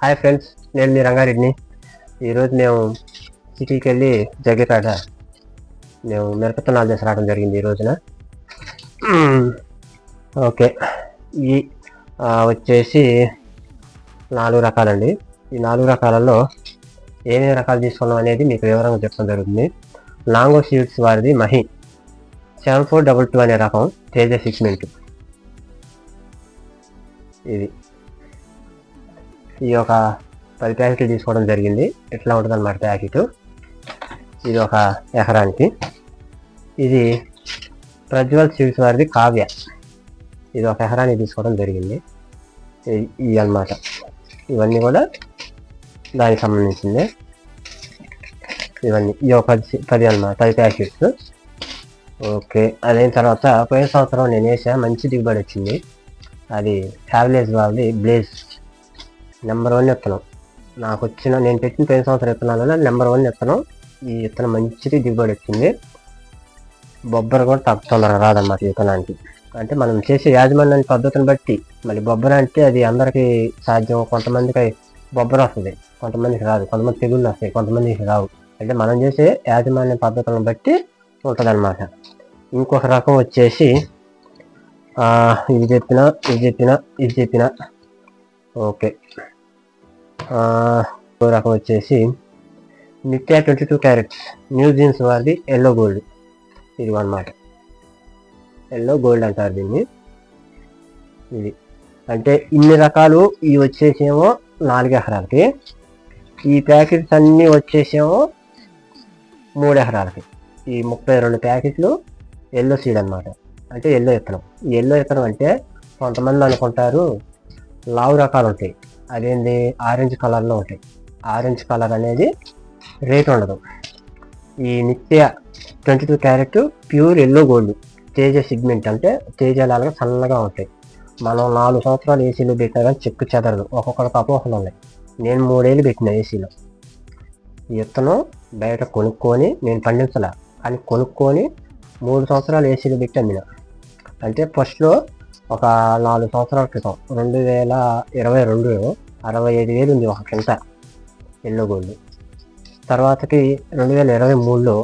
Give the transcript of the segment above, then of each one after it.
Hi friends నేను మీ రంగారెడ్డిని. ఈరోజు మేము సిటీకి వెళ్ళి జగ్గేపేట మేము మిరపత్తనాలు చేసి రావడం జరిగింది ఈ రోజున. ఓకే. ఈ వచ్చేసి నాలుగు రకాలండి. ఈ నాలుగు రకాలలో ఏమేమి రకాలు తీసుకున్నాం అనేది మీకు వివరంగా చెప్పడం జరుగుతుంది. లాంగో సీడ్స్ వారిది Mahi. Seven four double two అనే రకం తేజ మినిట్ ఇది. ఈ ఒక పది ప్యాకెట్లు తీసుకోవడం జరిగింది. ఎట్లా ఉంటుందన్నమాట ప్యాకెట్? ఇది ఒక ఎకరానికి. ఇది ప్రజ్వల్ సీడ్స్ వారిది కావ్య. ఇది ఒక ఎకరానికి తీసుకోవడం జరిగింది. ఈ ఇవి అన్నమాట. ఇవన్నీ కూడా దానికి సంబంధించింది. ఇవన్నీ ఈ ఒక పది పది అన్నమాట పది ప్యాకెట్స్. ఓకే అదైన తర్వాత పోయిన సంవత్సరం నేను వేసా మంచి దిగుబడి వచ్చింది. అది ట్రావెలేజ్ వాళ్ళది బ్లేజ్ నెంబర్ వన్ విత్తనం నాకు వచ్చిన నేను పెట్టిన పోయిన సంవత్సరం విత్తనాలలో నెంబర్ వన్ విత్తనం ఈ విత్తనం మంచిది దిగుబడి వచ్చింది. బొబ్బర కూడా తక్కువ తొందరగా రాదన్నమాట ఈ విత్తనానికి. అంటే మనం చేసే యాజమాన్య పద్ధతిని బట్టి మళ్ళీ బొబ్బర అంటే అది అందరికీ సాధ్యం. కొంతమందికి బొబ్బర వస్తుంది కొంతమందికి రాదు. కొంతమంది తెగుళ్ళు వస్తాయి కొంతమందికి రావు. అంటే మనం చేసే యాజమాన్య పద్ధతులను బట్టి ఉంటుంది ఇంకొక రకం వచ్చేసి ఇది చెప్పిన ఇది చెప్పిన ఇది చెప్పిన ఓకే. ఇంకో రకం వచ్చేసి Nitya twenty two carats. New genes వారిది ఎల్లో గోల్డ్. ఇది అన్నమాట ఎల్లో గోల్డ్ అంటారు దీన్ని. ఇది. అంటే ఇన్ని రకాలు ఇవి వచ్చేసేమో నాలుగు ఎకరాలకి. ఈ ప్యాకెట్స్ అన్నీ వచ్చేసేమో మూడు ఎకరాలకి. ఈ ముప్పై రెండు ప్యాకెట్లు ఎల్లో సీడ్ అన్నమాట. అంటే ఎల్లో విత్తనం ఎల్లో విత్తనం అంటే కొంతమంది అనుకుంటారు లావు రకాలు ఉంటాయి. అదేంది? ఆరెంజ్ కలర్లో ఉంటాయి. ఆరెంజ్ కలర్ అనేది రేట్ ఉండదు. ఈ Nitya twenty two carat pure yellow gold Teja segment అంటే తేజ లాగా సన్నగా ఉంటాయి. మనం నాలుగు సంవత్సరాలు ఏసీలో పెట్టినా కానీ చెక్కు చెదరదు. ఒక్కొక్కరికి అపోహలు ఉన్నాయి. నేను మూడేళ్ళు పెట్టిన ఏసీలో. ఈ విత్తనం బయట కొనుక్కొని నేను పండించలే. కానీ కొనుక్కొని మూడు సంవత్సరాలు ఏసీలో పెట్టి అమ్మిన అంటే ఫస్ట్లో ఒక నాలుగు సంవత్సరాల క్రితం రెండు వేల ఇరవై రెండులో అరవై ఐదు వేలు ఉంది ఒక కింట ఎల్లో గోల్డ్. తర్వాతకి రెండు వేల ఇరవై మూడులో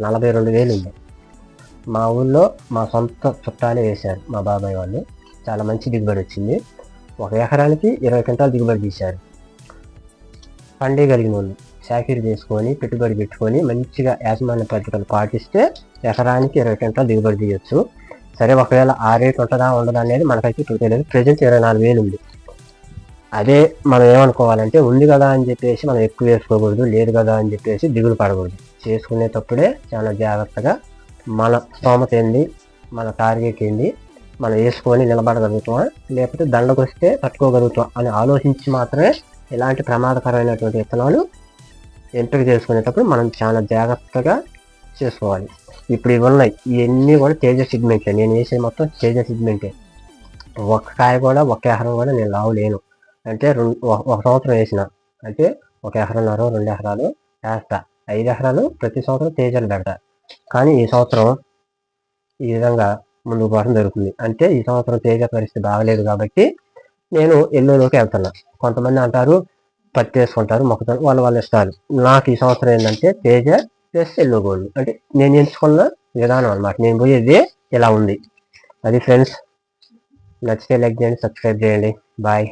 నలభై రెండు వేలు ఉంది. మా ఊళ్ళో మా సొంత చుట్టాలే వేశారు మా బాబాయ్ వాళ్ళు. చాలా మంచి దిగుబడి వచ్చింది. ఒక ఎకరానికి ఇరవై క్వింటాలు దిగుబడి తీశారు. పండేయగలిగిన వాళ్ళు చాకరీ చేసుకొని పెట్టుబడి పెట్టుకొని మంచిగా యాజమాన్య పద్ధతులు పాటిస్తే ఎకరానికి ఇరవై క్వింటాలు దిగుబడి తీయొచ్చు. సరే ఒకవేళ ఆ రేట్ ఉంటుందా ఉండదా అనేది మనకైతే ఇప్పుడు తెలియదు. ప్రజెంట్ ఇరవై నాలుగు వేలు ఉంది. అదే మనం ఏమనుకోవాలంటే ఉంది కదా అని చెప్పేసి మనం ఎక్కువ వేసుకోకూడదు లేదు కదా అని చెప్పేసి దిగులు పడకూడదు. చేసుకునేటప్పుడే చాలా జాగ్రత్తగా మన స్తోమత ఏంది మన టార్గెట్ ఏంది మనం వేసుకొని నిలబడగలుగుతామా లేకపోతే దండకు వస్తే తట్టుకోగలుగుతాం అని ఆలోచించి మాత్రమే ఇలాంటి ప్రమాదకరమైనటువంటి విత్తనాలు ఎంపిక చేసుకునేటప్పుడు మనం చాలా జాగ్రత్తగా చేసుకోవాలి ఇప్పుడు ఇవి ఉన్నాయి. ఇవన్నీ కూడా తేజ సిగ్మెంటే. నేను వేసే మొత్తం తేజ సిగ్మెంటే. ఒక్క కాయ కూడా ఒక ఎకరం కూడా నేను లావు లేను. అంటే రెండు ఒక- ఒక సంవత్సరం వేసిన. అంటే ఒక ఎకరన్నర రెండు ఎకరాలు వేస్తా. ఐదు ఎకరాలు ప్రతి సంవత్సరం తేజలు పెడతా. కానీ ఈ సంవత్సరం ఈ విధంగా ముందుకు పోవడం జరుగుతుంది. అంటే ఈ సంవత్సరం తేజ పరిస్థితి బాగలేదు కాబట్టి నేను ఎల్లోలోకి వెళ్తున్నా. కొంతమంది అంటారు పత్తి వేసుకుంటారు మొక్కజొన్న వాళ్ళ వాళ్ళ ఇష్టాలు నాకు ఈ సంవత్సరం ఏంటంటే తేజ ప్లస్ ఎల్లో గోల్డ్ అంటే నేను ఎంచుకున్న విధానం అనమాట నేను పోయేది ఇలా ఉంది? అది ఫ్రెండ్స్ నచ్చితే లైక్ చేయండి సబ్స్క్రైబ్ చేయండి. బాయ్